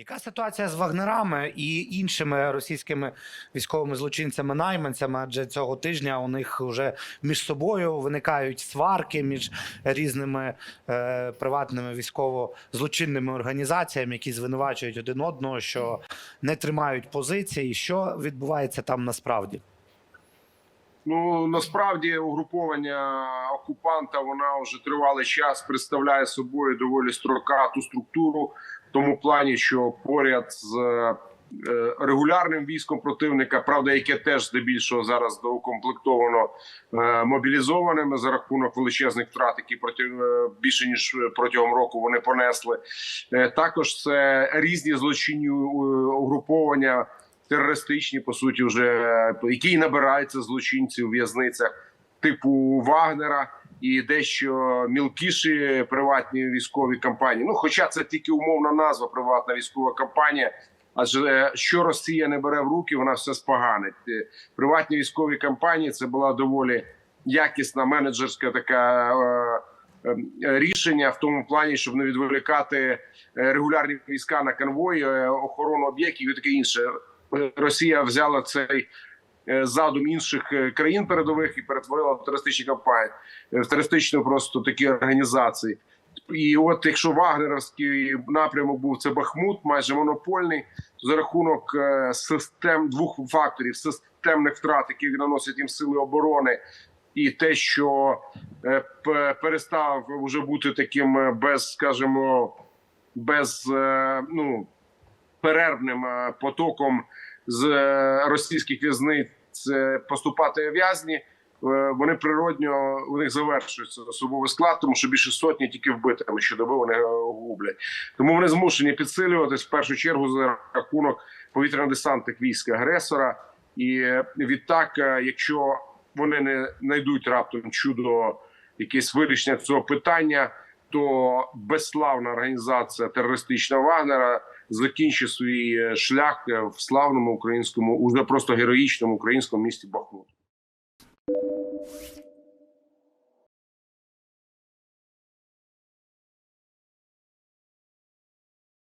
Яка ситуація з вагнерами і іншими російськими військовими злочинцями найманцями? Адже цього тижня у них вже між собою виникають сварки між різними е, приватними військово-злочинними організаціями, які звинувачують один одного, що не тримають позиції. Що відбувається там насправді? Ну насправді угруповання окупанта вона вже тривалий час представляє собою доволі строкату структуру, в тому плані, що поряд з е, регулярним військом противника, правда, яке теж здебільшого зараз доукомплектовано е, мобілізованими за рахунок величезних втрат, які проти е, більше ніж протягом року вони понесли. Також це різні злочинні угруповання терористичні, по суті, вже е, які набираються злочинців у в'язницях типу Вагнера і дещо мілкіші приватні військові компанії. Ну, хоча це тільки умовна назва приватна військова компанія. Адже е, що Росія не бере в руки, вона все споганить. Е, Приватні військові компанії це була доволі якісна менеджерська така. Рішення в тому плані, щоб не відволікати регулярні війська на конвої, охорону об'єктів і таке інше. Росія взяла цей е, задум інших е, країн передових і перетворила в терористичні кампанії, в терористичну просто такі організації. І от якщо вагнеровський напрямок був це Бахмут, майже монопольний, за рахунок е, систем двох факторів системних втрат, які наносять їм сили оборони, і те, що е, перестав вже бути таким е, без, скажімо, без е, ну перервним е, потоком з е, російських в'язниць е, поступати в'язні. Вони природньо у них завершується особовий склад, тому що більше сотні тільки вбитими щодоби вони гублять. Тому вони змушені підсилюватись в першу чергу за рахунок повітряно-десантних військ агресора. І відтак, якщо вони не знайдуть раптом чудо якесь вирішення цього питання, то безславна організація терористична Вагнера закінчить свій е, шлях е, в славному українському, уже просто героїчному українському місті Бахмут.